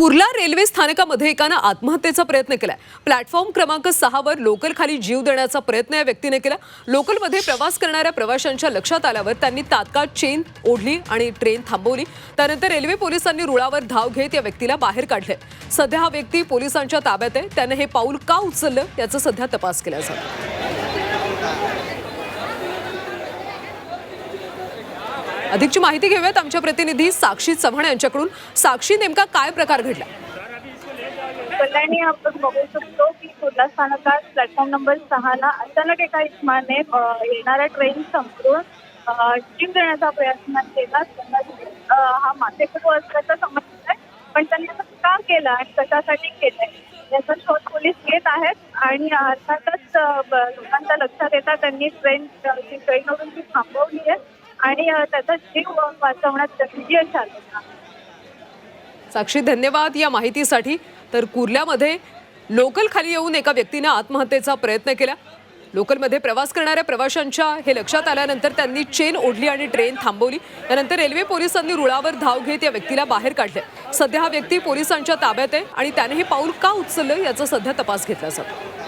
Kurla railway स्थानकामध्ये एकानं आत्महत्येचा प्रयत्न केला प्लॅटफॉर्म क्रमांक सहावर लोकल खाली जीव देण्याचा प्रयत्न या व्यक्तीने केला. लोकलमध्ये प्रवास करणाऱ्या प्रवाशांच्या लक्षात आल्यावर त्यांनी तात्काळ चेन ओढली आणि ट्रेन थांबवली. त्यानंतर रेल्वे पोलिसांनी रुळावर धाव घेत या व्यक्तीला बाहेर काढले सध्या हा व्यक्ती पोलिसांच्या ताब्यात आहे. त्यानं हे पाऊल का उचललं याचा सध्या तपास केला जातो अधिकची माहिती घेऊयात. आमच्या प्रतिनिधी साक्षी चव्हाण यांच्याकडून. साक्षी नेमका काय प्रकार घडला? कल्याणी आपण बघू शकतो की कुर्ला स्थानकात प्लॅटफॉर्म नंबर सहाला अचानक एका इस्माने येणाऱ्या ट्रेन संपवून जीव देण्याचा प्रयत्न केला. हा मासे हा माथेफिरू असल्याचं समजत आहे पण त्यांनी असं का केलं आणि कशासाठी केलंय? याचा शोध पोलीस घेत आहेत आणि अर्थातच लोकांच्या लक्षात येतात त्यांनी ट्रेन ट्रेनवरून ती थांबवली आहे. आणि त्याचा जीव वाचवण्यात यश आलं. साक्षी धन्यवाद या माहितीसाठी. तर कुर्ल्यामध्ये लोकल खाली येऊन एका व्यक्तीने आत्महत्येचा प्रयत्न केला. लोकलमध्ये प्रवास करणाऱ्या प्रवाशांच्या हे लक्षात आल्यानंतर त्यांनी चेन ओढली आणि ट्रेन थांबवली. त्यानंतर रेल्वे पोलिसांनी रुळावर धाव घेत या व्यक्तीला बाहेर काढले. सध्या हा व्यक्ती पोलिसांच्या ताब्यात आहे आणि त्याने हे पाऊल का उचललं याचा सध्या तपास घेतला जातो.